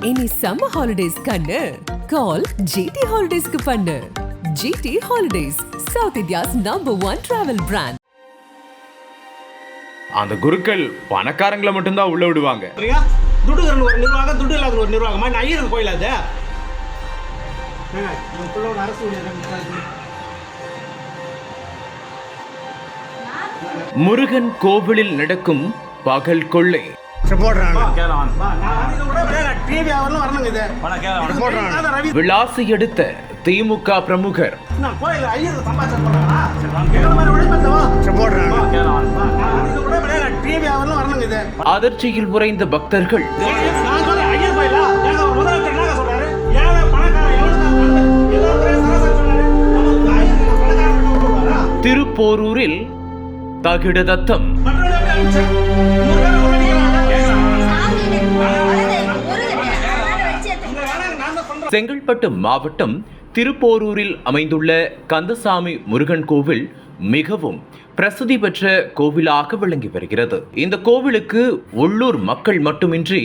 இனி summer holidays கண்ணு. கால் GT ஹாலிடேஸ்க்கு பண்ணு. GT holidays south India's number one travel brand அந்த குருக்கள் பணக்காரங்களை மட்டும்தான் உள்ள விடுவாங்க. சரியா? துட்டுக்கிறன் ஒரு நிர்வாகம் துட்டு இல்லாத ஒரு நிர்வாகமா? நான் ஐயர் கோயில் அது. என். முருகன் கோவிலில் நடக்கும் பகல் கொள்ளை. விளாசி எடுத்த திமுக பிரமுகர். நான் கோயில்? ஐயர் சம்பாதிச்சு போடுறாங்களா எங்களை செங்கல்பட்டு மாவட்டம் திருப்போரூரில் அமைந்துள்ள கந்தசாமி முருகன் கோவில் மிகவும் பிரசித்தி பெற்ற கோவிலாக விளங்கி வருகிறது. இந்த கோவிலுக்கு உள்ளூர் மக்கள் மட்டுமின்றி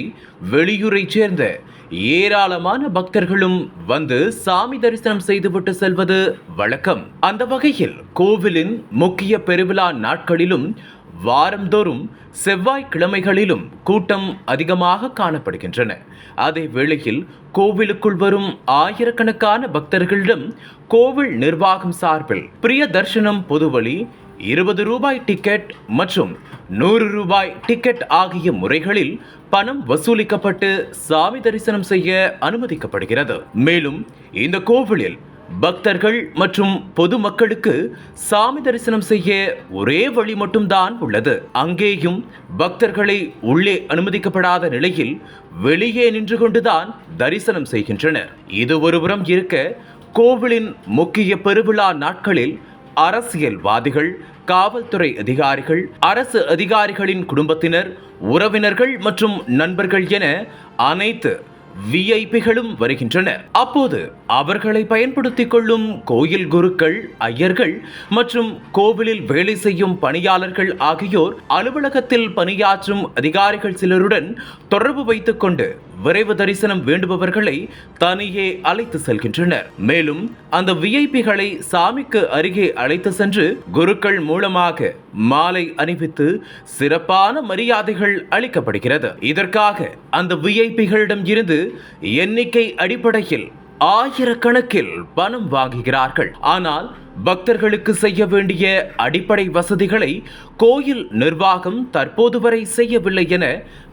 வெளியூரைச் சேர்ந்த ஏராளமான பக்தர்களும் வந்து சாமி தரிசனம் செய்துவிட்டு செல்வது வழக்கம். அந்த வகையில் கோவிலின் முக்கிய பெருவிழா நாட்களிலும் வாரந்தோறும் செவ்வாய்க்கிழமைகளிலும் கூட்டம் அதிகமாக காணப்படுகின்றன. அதே வேளையில் கோவிலுக்குள் வரும் ஆயிரக்கணக்கான பக்தர்களிடம் கோவில் நிர்வாகம் சார்பில் பிரிய தர்ஷனம் பொதுவழி இருபது ரூபாய் டிக்கெட் மற்றும் நூறு ரூபாய் டிக்கெட் ஆகிய முறைகளில் பணம் வசூலிக்கப்பட்டு சாமி தரிசனம் செய்ய அனுமதிக்கப்படுகிறது. மேலும் இந்த கோவிலில் பக்தர்கள் மற்றும் பொதுமக்களுக்கு சாமி தரிசனம் செய்ய ஒரே வழி மட்டும்தான் உள்ளது. அங்கேயும் பக்தர்களை உள்ளே அனுமதிக்கப்படாத நிலையில் வெளியே நின்று கொண்டுதான் தரிசனம் செய்கின்றனர். இது ஒருபுறம் இருக்க கோவிலின் முக்கிய பெருவிழா நாட்களில் அரசியல்வாதிகள் காவல்துறை அதிகாரிகள் அரசு அதிகாரிகளின் குடும்பத்தினர் உறவினர்கள் மற்றும் நண்பர்கள் என அனைத்து விஐபிகளும் வருகின்றனர் அப்போது அவர்களை பயன்படுத்திக் கொள்ளும் கோயில் குருக்கள் ஐயர்கள் மற்றும் கோவிலில் வேலை செய்யும் பணியாளர்கள் ஆகியோர் அலுவலகத்தில் பணியாற்றும் அதிகாரிகள் சிலருடன் தொடர்பு வைத்துக் கொண்டு விரைவு தரிசனம் வேண்டுபவர்களை தனியே அழைத்து செல்கின்றனர். மேலும் அந்த விஐபிகளை சாமிக்கு அருகே அழைத்து சென்று குருக்கள் மூலமாக மாலை அணிவித்து சிறப்பான மரியாதைகள் அளிக்கப்படுகிறது. இதற்காக அந்த விஐபிகளிடம் இருந்து எண்ணிக்கை அடிப்படையில் ஆயிரக்கணக்கில் பணம் வாங்குகிறார்கள். ஆனால் பக்தர்களுக்கு செய்ய வேண்டிய அடிப்படை வசதிகளை கோயில் நிர்வாகம் தற்போது வரை செய்யவில்லை என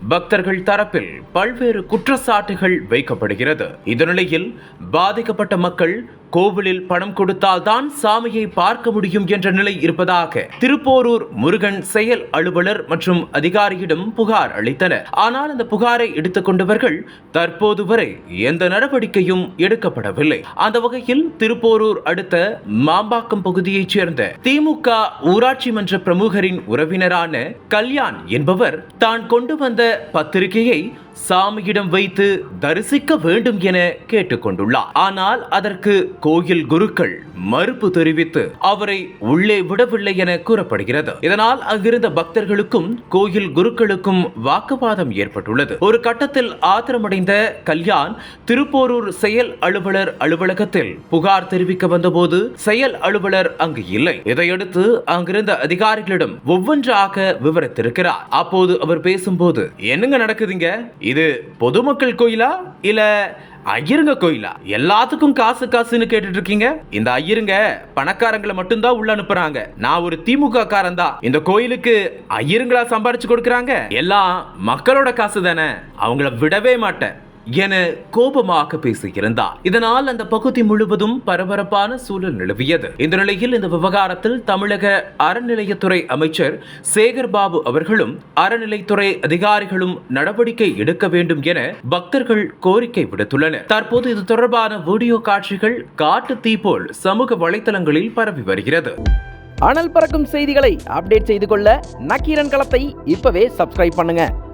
பக்தர்கள் தரப்பில் பல்வேறு குற்றச்சாட்டுகள் வைக்கப்படுகிறது. இந்த நிலையில் பாதிக்கப்பட்ட மக்கள் கோவிலில் பணம் கொடுத்தால் தான் சாமியை பார்க்க முடியும் என்ற நிலை இருப்பதாக திருப்போரூர் முருகன் செயல் அலுவலர் மற்றும் அதிகாரியிடம் புகார் அளித்தனர். ஆனால் அந்த புகாரை எடுத்துக்கொண்டவர்கள் தற்போது வரை எந்த நடவடிக்கையும் எடுக்கப்படவில்லை. அந்த வகையில் திருப்போரூர் அடுத்த பாம்பாக்கம் பகுதியைச் சேர்ந்த திமுக ஊராட்சி மன்ற பிரமுகரின் உறவினரான கல்யாண் என்பவர் தான் கொண்டு வந்த பத்திரிகையை சாமியிடம் வைத்து தரிசிக்க வேண்டும் என கேட்டுக்கொண்டுள்ளார். ஆனால் அதற்கு கோயில் குருக்கள் மறுப்பு தெரிவித்து அவரை உள்ளே விடவில்லை என கூறப்படுகிறது. இதனால் அங்கிருந்த பக்தர்களுக்கும் கோயில் குருக்களுக்கும் வாக்குவாதம் ஏற்பட்டுள்ளது. ஒரு கட்டத்தில் ஆத்திரமடைந்த கல்யாண் திருப்போரூர் செயல் அலுவலர் அலுவலகத்தில் புகார் தெரிவிக்க வந்தபோது செயல் அலுவலர் அங்கு இல்லை. இதையடுத்து அங்கிருந்த அதிகாரிகளிடம் ஒவ்வொன்றாக விவரித்திருக்கிறார். அப்போது அவர் பேசும்போது என்னங்க நடக்குதுங்க? இது பொதுமக்கள் கோயிலா இல்ல ஐயருங்க கோயிலா? எல்லாத்துக்கும் காசு காசுன்னு கேட்டுட்டு இருக்கீங்க இந்த ஐயருங்க பணக்காரங்களை மட்டும்தான் உள்ள அனுப்புறாங்க. நான் ஒரு திமுக காரன் தான். இந்த கோயிலுக்கு ஐயருங்களா சம்பாரிச்சு கொடுக்குறாங்க? எல்லாம் மக்களோட காசு தானே. அவங்கள விடவே மாட்டேன். என கோபமாக பேசியிருந்தார் இதனால் அந்த பகுதி முழுவதும் பரபரப்பான சூழல் நிலவியது. இந்த நிலையில் இந்த விவகாரத்தில் தமிழக அறநிலையத்துறை அமைச்சர் சேகர் பாபு அவர்களும் அறநிலைத்துறை அதிகாரிகளும் நடவடிக்கை எடுக்க வேண்டும் என பக்தர்கள் கோரிக்கை விடுத்துள்ளனர். தற்போது இது தொடர்பான வீடியோ காட்சிகள் காட்டு தீ போல் சமூக வலைதளங்களில் பரவி வருகிறது. அனல் பறக்கும் செய்திகளை அப்டேட் செய்து கொள்ள நக்கீரன் களத்தை இப்பவே சப்ஸ்கிரைப் பண்ணுங்க.